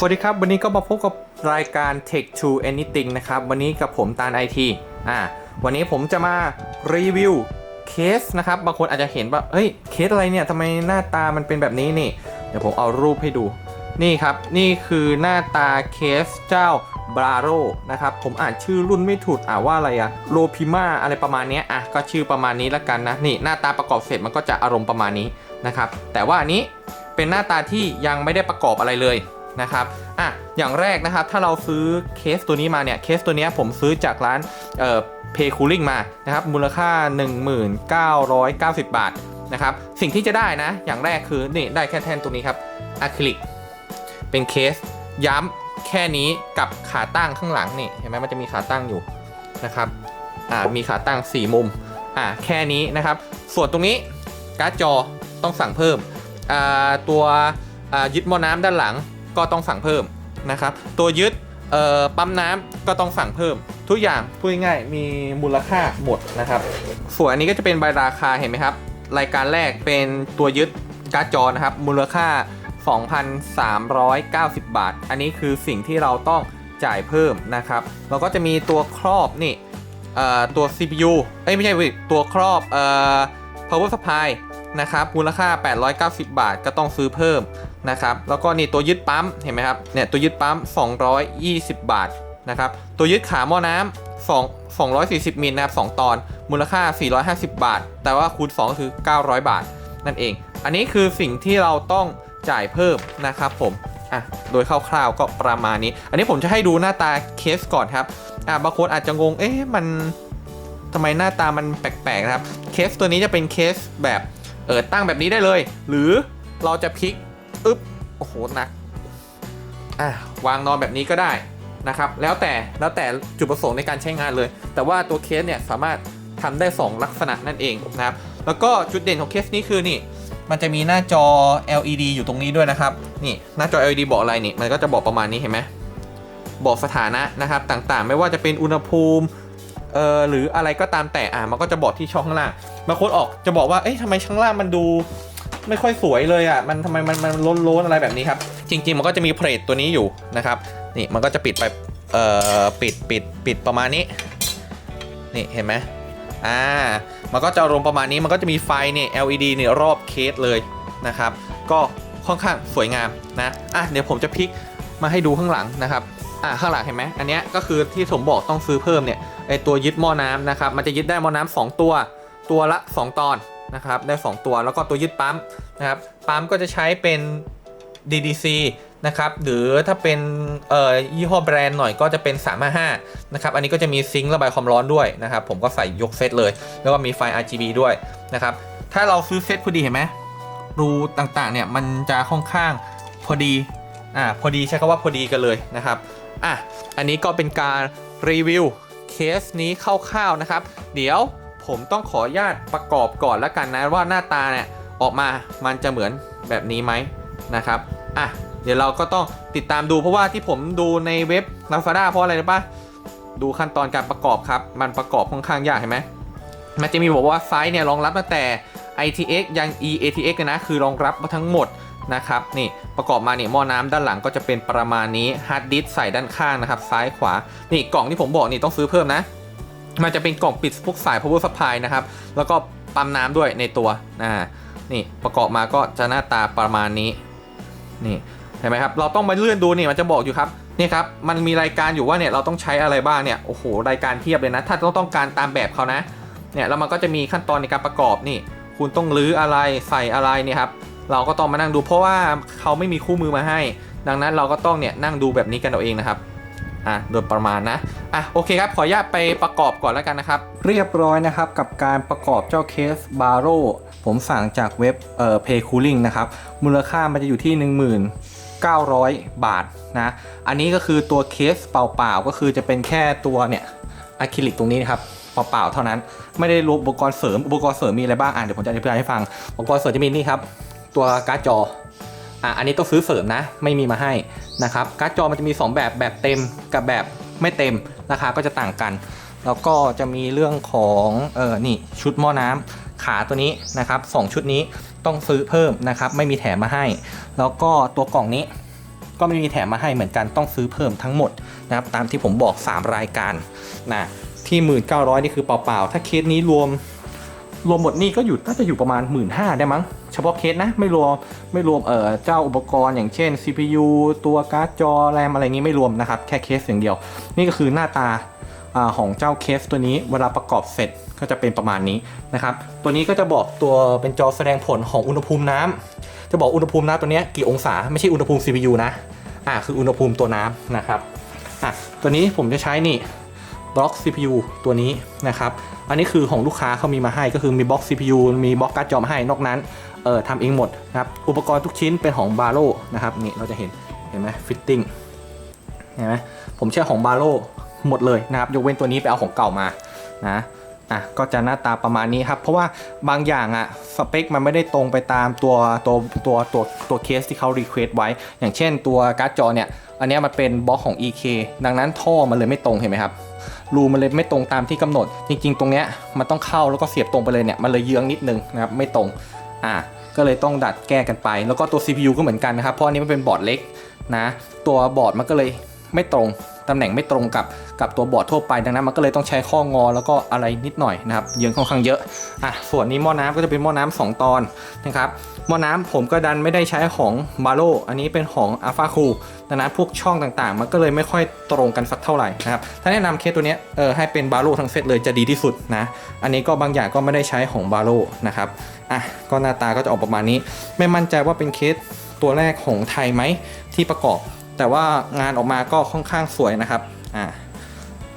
สวัสดีครับ วันนี้ก็มาพบกับรายการ Tech to Anything นะครับ วันนี้กับผมตาลไอทีอ่าวันนี้ผมจะมารีวิวเคสนะครับ บางคนอาจจะเห็นว่าเฮ้ยเคสอะไรเนี่ยทำไมหน้าตามันเป็นแบบนี้นี่ เดี๋ยวผมเอารูปให้ดู นี่ครับ นี่คือหน้าตาเคสเจ้าบราโรนะครับ ผมอ่านชื่อรุ่นไม่ถูกอ่าว่าอะไรอะโลพิมาอะไรประมาณนี้อะก็ชื่อประมาณนี้ละกันนะ นี่หน้าตาประกอบเสร็จมันก็จะอารมณ์ประมาณนี้นะครับ แต่ว่าอันนี้เป็นหน้าตาที่ยังไม่ได้ประกอบอะไรเลย นะครับอะอย่างแรกนะครับถ้าเราซื้อเคสตัวนี้มาเนี่ยเคสตัวนี้ผมซื้อจากร้านเอ่อ Pay Cooling มานะครับมูลค่า 1990 บาทนะครับสิ่งที่จะได้นะ อย่างแรกคือนี่ได้แค่แท่นตัวนี้ครับอะคริลิกเป็นเคสย้ำแค่นี้กับขาตั้งข้างหลังนี่เห็นไหมมันจะมีขาตั้งอยู่นะครับอ่ามีขาตั้ง 4 มุมอ่าแค่นี้นะครับ ส่วนตรงนี้การ์ดจอต้องสั่งเพิ่มอ่าตัวอ่ายึดหม้อน้ำด้านหลัง ก็ต้องสั่งเพิ่มนะครับ ตัวยึดปั๊มน้ำก็ต้องสั่งเพิ่ม ทุกอย่างพูดง่ายมีมูลค่าหมดนะครับ ส่วนอันนี้ก็จะเป็นใบราคาเห็นไหมครับ รายการแรกเป็นตัวยึดการ์ดจอนะครับ มูลค่า 2,390 บาท อันนี้คือสิ่งที่เราต้องจ่ายเพิ่มนะครับเราก็จะมีตัวครอบนี่ตัว CPU เอ้ยไม่ใช่ตัวครอบ power supply นะครับมูลค่า 890 บาทก็ต้องซื้อเพิ่ม นะครับ แล้วก็นี่ตัวยึดปั๊มเห็นไหมครับ เนี่ยตัวยึดปั๊ม 220 บาทนะครับ ตัวยึดขาหม้อน้ำ2 240มิลนะครับ2ตอน มูลค่า 450 บาท แต่ว่าคูณ2คือ 900 บาท นั่นเอง อันนี้คือสิ่งที่เราต้องจ่ายเพิ่มนะครับผม อะ โดยคร่าวๆก็ประมาณนี้ อันนี้ผมจะให้ดูหน้าตาเคสก่อนครับ อะบางคนอาจจะงง เอ๊ะ มันทำไมหน้าตามันแปลกๆนะครับ เคสตัวนี้จะเป็นเคสแบบ เออตั้งแบบนี้ได้เลย หรือเราจะพลิก อึ๊บโอ้โหหนักอะวางนอนแบบนี้ก็ได้นะครับ แล้วแต่แล้วแต่จุดประสงค์ในการใช้งานเลย แต่ว่าตัวเคสเนี่ยสามารถทำได้ 2 ลักษณะนั่นเองนะครับ แล้วก็จุดเด่นของเคสนี้คือนี่ มันจะมีหน้าจอ LED อยู่ตรงนี้ด้วยนะครับ นี่หน้าจอ LED บอกอะไรนี่ มันก็จะบอกประมาณนี้เห็นไหมบอกสถานะนะครับต่างๆ ไม่ว่าจะเป็นอุณหภูมิเอ่อหรืออะไรก็ตามแต่อะมันก็จะบอกที่ช่องข้างล่างบางคนออกจะบอกว่าเอ๊ะทำไมช่องล่างมันดู ไม่ค่อยสวยเลยอะ มันทำไมมันมันล้นๆอะไรแบบนี้ครับ จริง ๆ มันก็จะมีเพลทตัวนี้อยู่นะครับ นี่มันก็จะปิดไป เอ่อ ปิดปิดปิดประมาณนี้ นี่เห็นไหมอ่า มันก็จะอารมประมาณนี้ มันก็จะมีไฟเนี่ย LED เนี่ยรอบเคสเลยนะครับ ก็ค่อนข้างสวยงามนะ อะเดี๋ยวผมจะพลิกมาให้ดูข้างหลังนะครับ อะข้างหลังเห็นไหมอันนี้ก็คือที่ผมบอกต้องซื้อเพิ่มเนี่ย ไอตัวยึดหม้อน้ำนะครับ มันจะยึดได้หม้อน้ำสองตัว ตัวละ 2 ตอน นะครับได้ 2 ตัวแล้วก็ตัวยึดปั๊มนะครับปั๊มก็จะใช้เป็น DDC นะครับหรือถ้าเป็นเอ่อยี่ห้อแบรนด์หน่อยก็จะเป็น 355นะครับอันนี้ก็จะมีซิงค์ระบายความร้อนด้วยนะครับผมก็ใส่ยกเซตเลย แล้วก็มีไฟ RGB ด้วยนะครับถ้าเราซื้อเซตพอดีเห็นไหมรูต่างๆเนี่ยมันจะค่อนข้างพอดีอ่าพอดีใช้คำว่าพอดีกันเลยนะครับอะอันนี้ก็เป็นการรีวิวเคสนี้คร่าวๆนะครับ เดี๋ยว ผมต้องขออนุญาตประกอบก่อนแล้วกันนะว่าหน้าตาเนี่ยออกมามันจะเหมือนแบบนี้ไหมนะครับอะเดี๋ยวเราก็ต้องติดตามดูเพราะว่าที่ผมดูในเว็บ Lazada เพราะอะไรรู้ปะดูขั้นตอนการประกอบครับ มันประกอบค่อนข้างยากเห็นไหมมันจะมีบอกว่าไซส์เนี่ยรองรับตั้งแต่ ITX ยัง EATX เลยนะคือรองรับมาทั้งหมดนะครับนี่ประกอบมาเนี่ยหม้อน้ำด้านหลังก็จะเป็นประมาณนี้ฮาร์ดดิสใส่ด้านข้างนะครับ ซ้ายขวา นี่กล่องที่ผมบอกนี่ต้องซื้อเพิ่มนะ มันจะเป็นกล่องปิดพวกสาย power supply นะครับ แล้วก็ปั๊มน้ำด้วยในตัวอ่านี่ประกอบมาก็จะหน้าตาประมาณนี้ นี่เห็นไหมครับ เราต้องมาเลื่อนดูนี่มันจะบอกอยู่ครับนี่ครับ มันมีรายการอยู่ว่าเนี่ยเราต้องใช้อะไรบ้างเนี่ย โอ้โห รายการเทียบเลยนะ ถ้าเราต้องการตามแบบเขานะ เนี่ยแล้วมันก็จะมีขั้นตอนในการประกอบนี่ คุณต้องรื้ออะไรใส่อะไรเนี่ยครับ เราก็ต้องมานั่งดูเพราะว่าเขาไม่มีคู่มือมาให้ ดังนั้นเราก็ต้องเนี่ยนั่งดูแบบนี้กันเอาเองนะครับ อะโดยประมาณนะอะโอเคครับขออนุญาตไปประกอบก่อนแล้วกันนะครับ เรียบร้อยนะครับกับการประกอบเจ้าเคสบาร์โรผมสั่งจากเว็บเอ่อ Pay Cooling นะครับมูลค่ามันจะอยู่ที่ 1900 บาทนะอันนี้ก็คือตัวเคสเปล่าๆก็คือจะเป็นแค่ตัวเนี่ยอะคริลิกตรงนี้นะครับเปล่าๆเท่านั้น ไม่ได้รวมอุปกรณ์เสริมอุปกรณ์เสริมมีอะไรบ้างอะเดี๋ยวผมจะอธิบายให้ฟังอุปกรณ์เสริมจะมีนี่ครับตัวการ์ดจอ อะอันนี้ต้องซื้อเสริมนะ ไม่มีมาให้นะครับการ์ดจอมันจะมี 2 แบบแบบเต็มกับแบบไม่เต็มราคาก็จะต่างกัน แล้วก็จะมีเรื่องของเออนี่ชุดหม้อน้ำขาตัวนี้นะครับ2ชุดนี้ต้องซื้อเพิ่มนะครับไม่มีแถมมาให้ แล้วก็ตัวกล่องนี้ก็ไม่มีแถมมาให้เหมือนกันต้องซื้อเพิ่มทั้งหมดนะครับตามที่ผมบอก 3 รายการนะที่ 1900 นี่คือเปล่าๆ ถ้าเคสนี้รวม รวมหมดนี่ก็อยู่น่าจะอยู่ประมาณ 1 5ื่นได้มั้ง เฉพาะเคสนะ ไม่รวมไม่รวมเอ่อเจ้าอุปกรณ์อย่างเช่น CPU ตัวการ์ดจอแรมอะไรงี้ไม่รวมนะครับ แค่เคสอย่างเดียว นี่ก็คือหน้าตาอของเจ้าเคสตัวนี้เวลาประกอบเสร็จก็จะเป็นประมาณนี้นะครับ ตัวนี้ก็จะบอกตัวเป็นจอแสดงผลของอุณหภูมิน้ำจะบอกอุณหภูมิน้ำตัวนี้กี่องศาไม่ใช่อุณหภูมิ CPU นะ อ่าคืออุณหภูมิตัวน้ำนะครับ อะตัวนี้ผมจะใช้นี่ บล็อก CPU ตัวนี้นะครับ อันนี้คือของลูกค้าเขามีมาให้ก็คือมีบล็อก CPU มีบล็อกการ์ดจอมาให้นอกนั้นเอ่อทำเองหมดนะครับอุปกรณ์ทุกชิ้นเป็นของบาโ o นะครับนี่เราจะเห็นเห็นไหมฟิตติ้งเห็นไหมผมใช้ของบาโ o หมดเลยนะครับยกเว้นตัวนี้ไปเอาของเก่ามานะ อะก็จะหน้าตาประมาณนี้ครับเพราะว่าบางอย่างอะสเปคมันไม่ได้ตรงไปตามตัวตัวตัวตัวตัวเคสที่เขารีเควสไว้ อย่างเช่นตัวการ์ดจอเนี่ยอันนี้มันเป็นบล็อกของ EK ดังนั้นท่อมันเลยไม่ตรงเห็นไหมครับรูมันเลยไม่ตรงตามที่กำหนด จริงๆ ตรงเนี้ยมันต้องเข้าแล้วก็เสียบตรงไปเลยเนี่ยมันเลยเยื้องนิดนึงนะครับไม่ตรงอ่าก็เลยต้องดัดแก้กันไป แล้วก็ตัว CPU ก็เหมือนกันนะครับเพราะอันนี้มันเป็นบอร์ดเล็กนะตัวบอร์ดมันก็เลยไม่ตรง ตำแหน่งไม่ตรงกับกับตัวบอร์ดทั่วไปดังนั้นมันก็เลยต้องใช้ข้องอแล้วก็อะไรนิดหน่อยนะครับเยื้องค่อนข้างเยอะอะส่วนนี้หม้อน้ำก็จะเป็นหม้อน้ำสองตอนนะครับหม้อน้ำผมก็ดันไม่ได้ใช้ของบาโ o อันนี้เป็นของ a l p h a c o o ดังนั้นพวกช่องต่างๆ มันก็เลยไม่ค่อยตรงกันสักเท่าไหร่นะครับถ้าแนะนำเคสตัวนี้เออให้เป็นบาโ o ทั้งเซตเลยจะดีที่สุดนะอันนี้ก็บางอย่างก็ไม่ได้ใช้ของบาโ o นะครับอะก็หน้าตาก็จะออกประมาณนี้ ไม่มั่นใจว่าเป็นเคสตัวแรกของไทยไหมที่ประกอบ แต่ว่างานออกมาก็ค่อนข้างสวยนะครับอ่า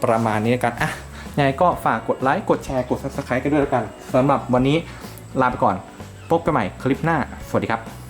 ประมาณนี้แล้วกันอะยังไงก็ฝากกดไลค์กดแชร์กด subscribe กันด้วยแล้วกันสำหรับวันนี้ลาไปก่อน พบกันใหม่คลิปหน้า สวัสดีครับ